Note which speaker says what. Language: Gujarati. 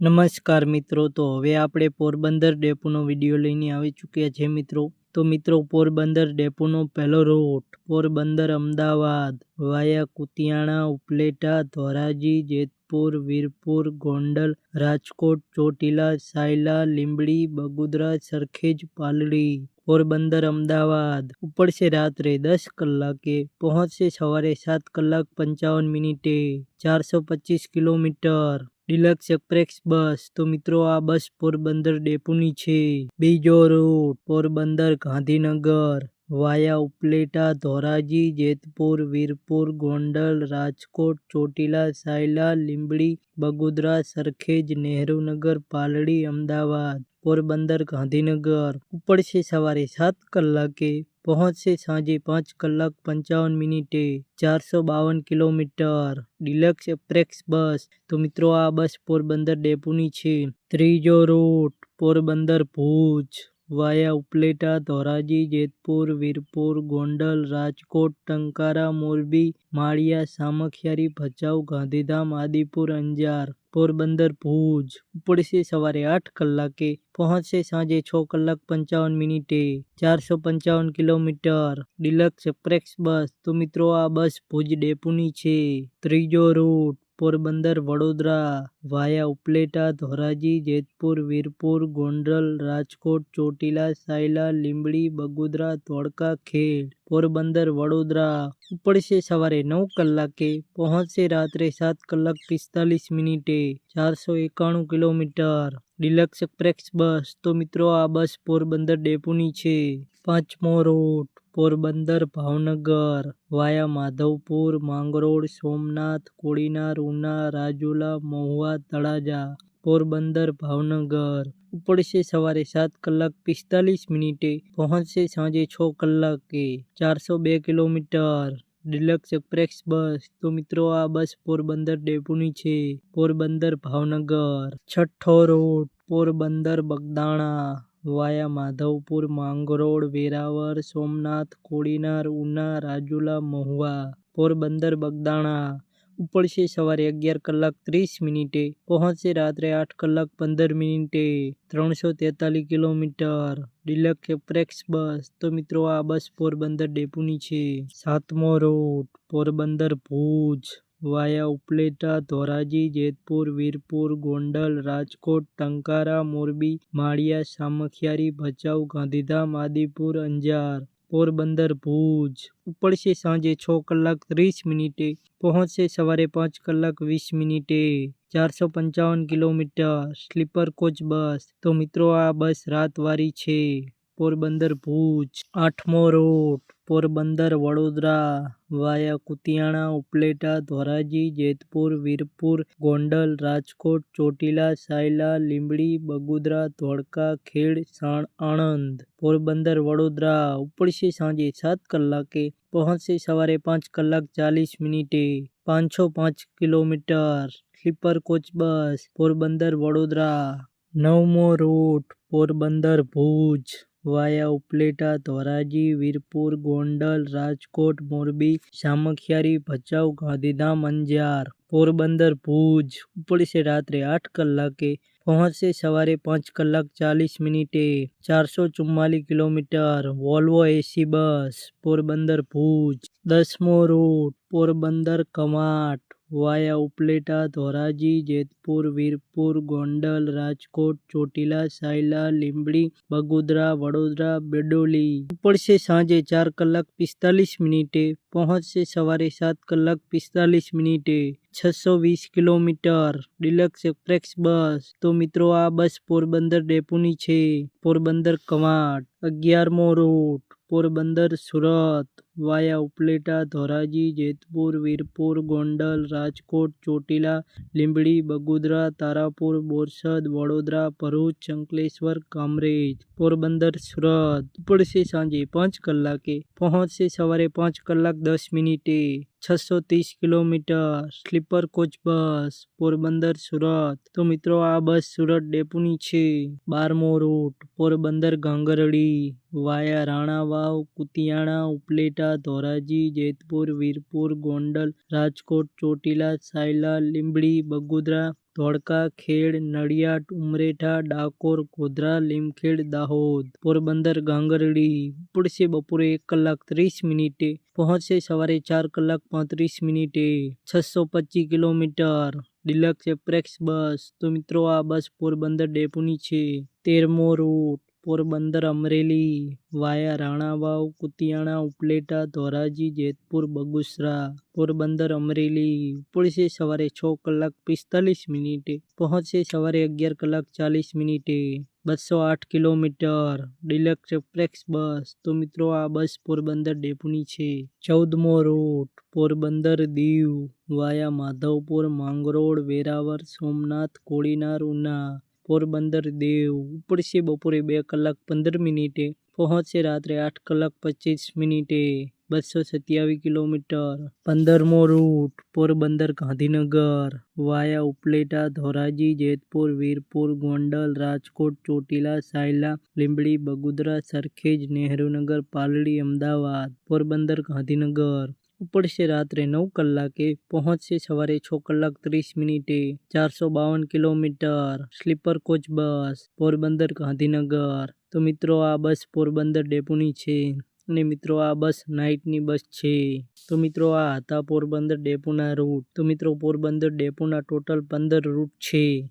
Speaker 1: નમસ્કાર મિત્રો, તો હવે આપણે પોરબંદર ડેપોનો વીડિયો લઈને આવી ચૂક્યા છે મિત્રો. તો મિત્રો, પોરબંદર ડેપોનો પહેલો રૂટ પોરબંદર અમદાવાદ, વાયા કુતિયાણા, ઉપલેટા, ધોરાજી, જેતપુર, વીરપુર, ગોંડલ, રાજકોટ, ચોટીલા, સાયલા, લીંબડી, બગુદરા, સરખેજ, પાલડી. પોરબંદર અમદાવાદ ઉપડશે રાત્રે દસ કલાકે, પહોંચશે સવારે સાત કલાક પંચાવન મિનિટે. ચારસો પચીસ કિલોમીટર. ડિલક્સ એક્સપ્રેસ બસ. તો મિત્રો, આ બસ પોરબંદર ડેપોની છે. બીજો રૂટ પોરબંદર ગાંધીનગર. વાયા ઉપલેટા, ધોરાજી, જેતપુર, વીરપુર, ગોંડલ, રાજકોટ, ચોટીલા, સાયલા, લીંબડી, બગોદરા, સરખેજ, નહેરુનગર, પાલડી, અમદાવાદ. પોરબંદર ગાંધીનગર. ઉપડશે સવારે સાત કલાકે. પહોંચશે સાંજે પાંચ કલાક પંચાવન મિનિટે ચારસો બાવન કિલોમીટર. ડિલક્સ એપ્રેક્સ બસ. તો મિત્રો, આ બસ પોરબંદર ડેપોની છે. ત્રીજો રૂટ પોરબંદર ભુજ. વાયા ઉપલેટા, ધોરાજી, જેતપુર, વીરપુર, ગોંડલ, રાજકોટ, ટંકારા, મોરબી, માળિયા, સામખિયારી, ભચાઉ, ગાંધીધામ, આદિપુર, અંજાર. પોરબંદર ભુજ. ઉપડશે સવારે આઠ કલાકે, પહોંચશે સાંજે છ કલાક પંચાવન મિનિટે. ચારસો પંચાવન કિલોમીટર. ડિલક્સ એક્સપ્રેસ બસ. તો મિત્રો, આ બસ ભુજ ડેપોની છે. ત્રીજો રૂટ. પોરબંદર, વડોદરા, વાયા ઉપલેટા, ધોરાજી, જેતપુર, વીરપુર, ગોંડલ, રાજકોટ, ચોટીલા, સાયલા, લીંબડી, બગોદરા, ધોળકા, ખેડ, પોરબંદર, વડોદરા. ઉપડશે સવારે નવ કલાકે, પહોંચશે રાત્રે સાત કલાક પિસ્તાલીસ મિનિટે. ચારસો એકાણું કિલોમીટર. ડિલક્સ એક્સપ્રેસ બસ. તો મિત્રો, આ બસ પોરબંદર ડેપોની છે. પાંચમો રૂટ પોરબંદર, ભાવનગર, વાયા માધવપુર, માંગરોળ, સોમનાથ કોડીનાર ઉના, રાજુલા, મહુવા, તળાજા, પોરબંદર, ભાવનગર. ઉપડશે સવારે સાત કલાક પિસ્તાલીસ મિનિટે, પહોંચશે સાંજે છ કલાકે. ચારસો બે કિલોમીટર. ડિલક્સ એક્સપ્રેસ બસ. તો મિત્રો, આ બસ પોરબંદર ડેપોની છે. પોરબંદર, ભાવનગર. છઠ્ઠો રોડ. પોરબંદર, બગદાણા. વાયા, માધવપુર, માંગરોળ વેરાવર સોમનાથ, કોડીનાર, ઉના, રાજુલા, મહુવા, પોરબંદર, બગદાણા. ઉપડશે સવારે અગિયાર કલાક ત્રીસ મિનિટે, પહોંચશે રાત્રે આઠ કલાક પંદર મિનિટે. ત્રણસો તેતાલીસ કિલોમીટર. ડિલક્સ એપ્રેક્સ બસ. તો મિત્રો, આ બસ પોરબંદર ડેપોની છે. સાતમો રૂટ પોરબંદર ભુજ. વાયા ઉપલેટા, ધોરાજી, જેતપુર, વીરપુર, ગોંડલ, રાજકોટ, ટંકારા, મોરબી, માળિયા, સામખિયારી, ભચાઉ, ગાંધીધામ, આદિપુર, અંજાર. પોરબંદર, ભુજ. ઉપડશે સાંજે છ કલાક ત્રીસ મિનિટે. પહોંચશે સવારે પાંચ કલાક વીસ મિનિટે. ચારસો પંચાવન કિલોમીટર. સ્લીપર કોચ બસ. તો મિત્રો, આ બસ રાતવારી છે. પોરબંદર, ભુજ. આઠમો રૂટ પોરબંદર વડોદરા, વાયા કુતિયાણા, ઉપલેટા, ધોરાજી, જેતપુર, વીરપુર, ગોંડલ, રાજકોટ, ચોટીલા, સાયલા, લીંબડી, બગોદરા, ધોળકા, ખેડ, સાણ, આણંદ. પોરબંદર, વડોદરા. ઉપડશે સાંજે સાત કલાકે પહોંચશે સવારે પાંચ કલાક ચાલીસ મિનિટે. પાંચસો પાંચ kilometre. Sleeper coach bus. Porbandar, Vadodara. નવમો રૂટ. પોરબંદર ભુજ. વાયા, ઉપલેટા, ધોરાજી, વીરપુર, ગોંડલ, રાજકોટ, મોરબી, સામખિયારી, ભચાઉ, ગાંધીધામ, અંજાર, પોરબંદર, ભુજ. ઉપડશે રાત્રે આઠ કલાકે પહોંચશે સવારે પાંચ કલાક ચાલીસ મિનિટે. ચારસો ચુમ્માલીસ kilometre Volvo AC bus, Porbandar, Bhuj. દસમો રૂટ પોરબંદર કમાટ. વાયા ઉપલેટા, ધોરાજી, જેતપુર, વીરપુર, ગોંડલ, રાજકોટ, ચોટીલા, સાયલા, લીંબડી, બગોદરા, વડોદરા, બેડોલી. ઉપડશે સાંજે ચાર કલાક પિસ્તાલીસ મિનિટે, પહોંચશે સવારે સાત કલાક પિસ્તાલીસ મિનિટે. છસો વીસ કિલોમીટર, ડિલક્સ એક્સપ્રેસ બસ. તો મિત્રો, આ બસ પોરબંદર ડેપોની છે. પોરબંદર કવાંટ, અગિયારમો રૂટ, પોરબંદર સુરત. વાયા ઉપલેટા, ધોરાજી, જેતપુર, વીરપુર, ગોંડલ, રાજકોટ, ચોટીલા, લીંબડી, બગોદરા, તારાપુર, બોરસદ, વડોદરા, ભરૂચ, શંકલેશ્વર, કામરેજ. પોરબંદર, સુરત. ઉપડશે સાંજે પાંચ કલાકે. પહોંચશે સવારે પાંચ કલાક દસ મિનિટે. છસો ત્રીસ kilometre. Sleeper coach bus. Porbandar, Surat. તો મિત્રો, આ બસ સુરત ડેપોની છે. બારમો રૂટ. પોરબંદર, ગાંગરડી. વાયા, રાણાવાવ, કુતિયાણા, ઉપલેટા ધોરાજી, જેતપુર, વીરપુર, ગોંડલ, રાજકોટ, ચોટીલા, સાયલા, લીંબડી, બગોદરા, ધોળકા, ખેડ, નડિયાદ, ઉમરેઠા, ડાકોર, ગોધરા, લીમખેડ, દાહોદ. પોરબંદર, ગાંગરડી. ઉપડશે બપોરે એક કલાક ત્રીસ મિનિટે. પહોંચશે સવારે ચાર કલાક પાંત્રીસ મિનિટે. છસો પચીસ કિલોમીટર. ડિલક્સ એપ્રેક્સ બસ. તો મિત્રો, આ બસ પોરબંદર ડેપોની છે. તેરમો રૂટ. પોરબંદર, અમરેલી, વાયા, રાણાવાવ, કુતિયાણા, ઉપલેટા, ધોરાજી, જેતપુર, બગુસરા. પોરબંદર, અમરેલી ઉપડશે સવારે છ કલાક પિસ્તાલીસ મિનિટે. પહોંચશે સવારે અગિયાર કલાક ચાલીસ મિનિટે. બસો આઠ કિલોમીટર. ડિલક્સ એક્સપ્રેસ બસ. તો મિત્રો, આ બસ પોરબંદર ડેપોની છે. ચૌદમો રૂટ. પોરબંદર દીવ. વાયા માધવપુર, માંગરોળ વેરાવર સોમનાથ, કોળીનાર, ઉના. પોરબંદર દેવ ઉપડશે બપોરે બે કલાક પંદર મિનિટે, પહોંચશે રાત્રે આઠ કલાક પચીસ મિનિટે, બસો સત્યાવીસ કિલોમીટર. પંદરમો રૂટ, પોરબંદર ગાંધીનગર. વાયા ઉપલેટા, ધોરાજી, જેતપુર, વીરપુર, ગોંડલ, રાજકોટ, ચોટીલા, સાયલા, લીંબડી, બગુદરા, સરખેજ, નહેરુનગર, પાલડી, અમદાવાદ. પોરબંદર ગાંધીનગર. ઉપડશે રાત્રે નવ કલાકે, પહોંચશે સવારે છ કલાક ત્રીસ મિનિટે. ચારસો બાવન kilometre. Sleeper coach bus. Porbandar Gandhinagar. તો મિત્રો, આ બસ પોરબંદર ડેપોની છે. અને મિત્રો, આ બસ નાઇટની બસ છે. તો મિત્રો, આ હતા પોરબંદર ડેપોના રૂટ. તો મિત્રો, પોરબંદર ડેપોના ટોટલ પંદર રૂટ છે.